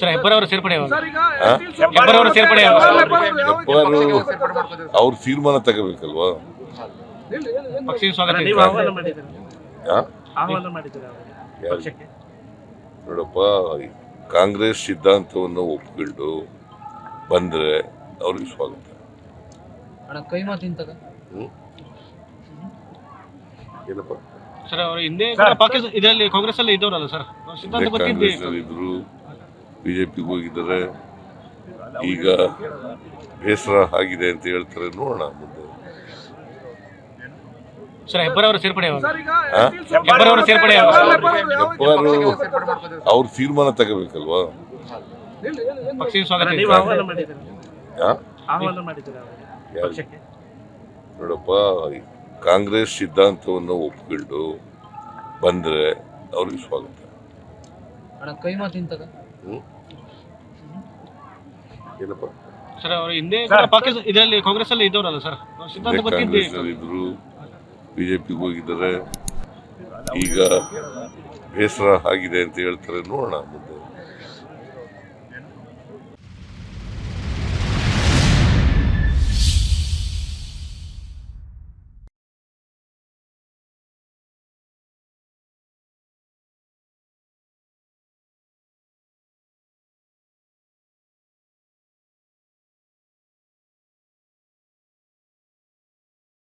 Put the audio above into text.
Sir ಸೇರ್ಪಡೆ ಸೇರ್ಪಡೆ? ಹೆಬ್ಬಾರು ಅವ್ರ ತೀರ್ಮಾನ ತಗೋಬೇಕಲ್ವಾ ಪಕ್ಷಕ್ಕೆ ಸ್ವಾಗತ ಆಹ್ವಾನ ಮಾಡಿದ್ದೀರಾ? ಆಹ್ವಾನ ಮಾಡಿದ್ದೀರಾ ಪಕ್ಷಕ್ಕೆ? ನೋಡಪ್ಪ ಕಾಂಗ್ರೆಸ್ ಸಿದ್ಧಾಂತವನ್ನು ಒಪ್ಕೊಂಡು ಬಂದ್ರೆ ಅವ್ರಿಗೆ ಸ್ವಾಗತ? ಏನಪ್ಪ? ಸರ್ ಅವರು ಹಿಂದೆ ಕೂಡ ಇದರಲ್ಲಿ ಕಾಂಗ್ರೆಸ್ ಅಲ್ಲಿ ಇದ್ದವರಲ್ಲ ಸರ್. ಅವ್ರ ಸಿದ್ಧಾಂತ ಗೊತ್ತಿದ್ದೆ ಕಾಂಗ್ರೆಸ್ ಜೆ ಪಿಗೆ ಹೋಗಿದ್ದಾರೆ. ಈಗ ಬೇಸರ ಆಗಿದೆ ಅಂತ ಹೇಳ್ತಾರೆ. ನೋಡೋಣ ಮುಂದೆ. ಅವರ ತೀರ್ಮಾನ ತಗೋಬೇಕಲ್ವಾ? ಪಕ್ಷಕ್ಕೆ ಸ್ವಾಗತ ಆಹ್ವಾನ ಮಾಡಿದ್ದೀರಾ? ಆಹ್ವಾನ ಮಾಡಿದ್ದೀರಾ ಪಕ್ಷಕ್ಕೆ? ನೋಡಪ್ಪ ಕಾಂಗ್ರೆಸ್ ಸಿದ್ಧಾಂತವನ್ನು ಒಪ್ಕೊಂಡು ಬಂದ್ರೆ ಅವ್ರಿಗೆ ಸ್ವಾಗತ. ಏನಪ್ಪ ಸರ್ ಅವರು ಹಿಂದೆ ಇದರಲ್ಲಿ ಕಾಂಗ್ರೆಸ್ ಅಲ್ಲಿ ಇದ್ದವರಲ್ಲ ಸರ್? ಸಿದ್ಧಾಂತ ಗೊತ್ತಿದ್ದೆ ಇದ್ರು ಬಿಜೆಪಿಗೆ ಹೋಗಿದ್ದಾರೆ. ಈಗ ಬೇಸರ ಆಗಿದೆ ಅಂತ ಹೇಳ್ತಾರೆ. ನೋಡೋಣ ಮುಂದೆ.